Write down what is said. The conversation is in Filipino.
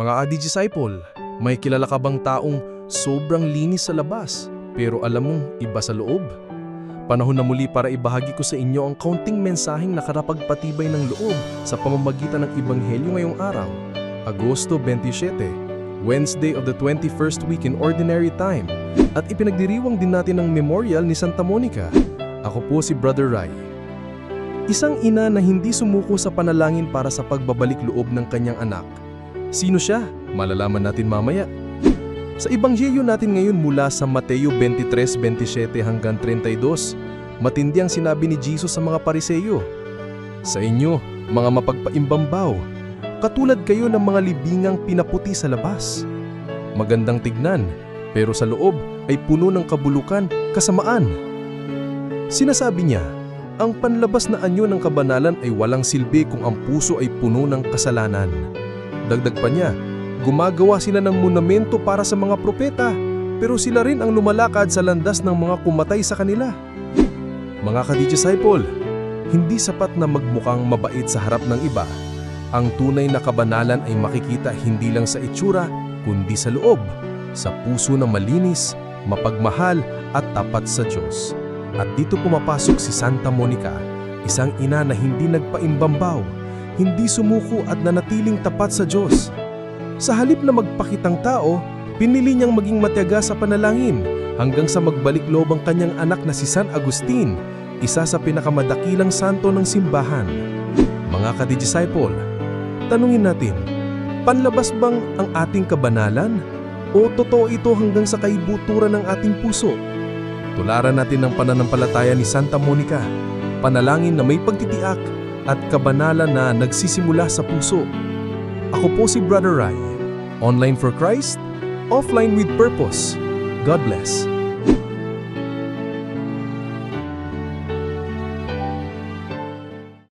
Mga adi-disciple, may kilala ka bang taong sobrang linis sa labas pero alam mong iba sa loob? Panahon na muli para ibahagi ko sa inyo ang kaunting mensaheng nakarapagpatibay ng loob sa pamamagitan ng Ebanghelyo ngayong araw, Agosto 27, Wednesday of the 21st week in Ordinary Time, at ipinagdiriwang din natin ang memorial ni Santa Monica. Ako po si Brother Rai. Isang ina na hindi sumuko sa panalangin para sa pagbabalik loob ng kanyang anak. Sino siya? Malalaman natin mamaya. Sa Ebanghelyo natin ngayon mula sa Mateo 23:27 hanggang 32, matindi ang sinabi ni Jesus sa mga pariseyo. Sa inyo, mga mapagpaimbambaw, katulad kayo ng mga libingang pinaputi sa labas. Magandang tignan, pero sa loob ay puno ng kabulukan, kasamaan. Sinasabi niya, ang panlabas na anyo ng kabanalan ay walang silbi kung ang puso ay puno ng kasalanan. Dagdag pa niya, gumagawa sila ng monumento para sa mga propeta, pero sila rin ang lumalakad sa landas ng mga kumatay sa kanila. Mga ka-disciple, hindi sapat na magmukhang mabait sa harap ng iba. Ang tunay na kabanalan ay makikita hindi lang sa itsura, kundi sa loob, sa puso na malinis, mapagmahal at tapat sa Diyos. At dito pumapasok si Santa Monica, isang ina na hindi nagpaimbambaw, hindi sumuko at nanatiling tapat sa Diyos. Sa halip na magpakitang tao, pinili niyang maging matyaga sa panalangin hanggang sa magbalik loob ang kanyang anak na si San Agustin, isa sa pinakamadakilang santo ng simbahan. Mga ka-disciple, tanungin natin, panlabas bang ang ating kabanalan? O totoo ito hanggang sa kaibuturan ng ating puso? Tularan natin ang pananampalataya ni Santa Monica, panalangin na may pagtitiak at kabanalan na nagsisimula sa puso. Ako po si Brother Rai, online for Christ, offline with purpose. God bless.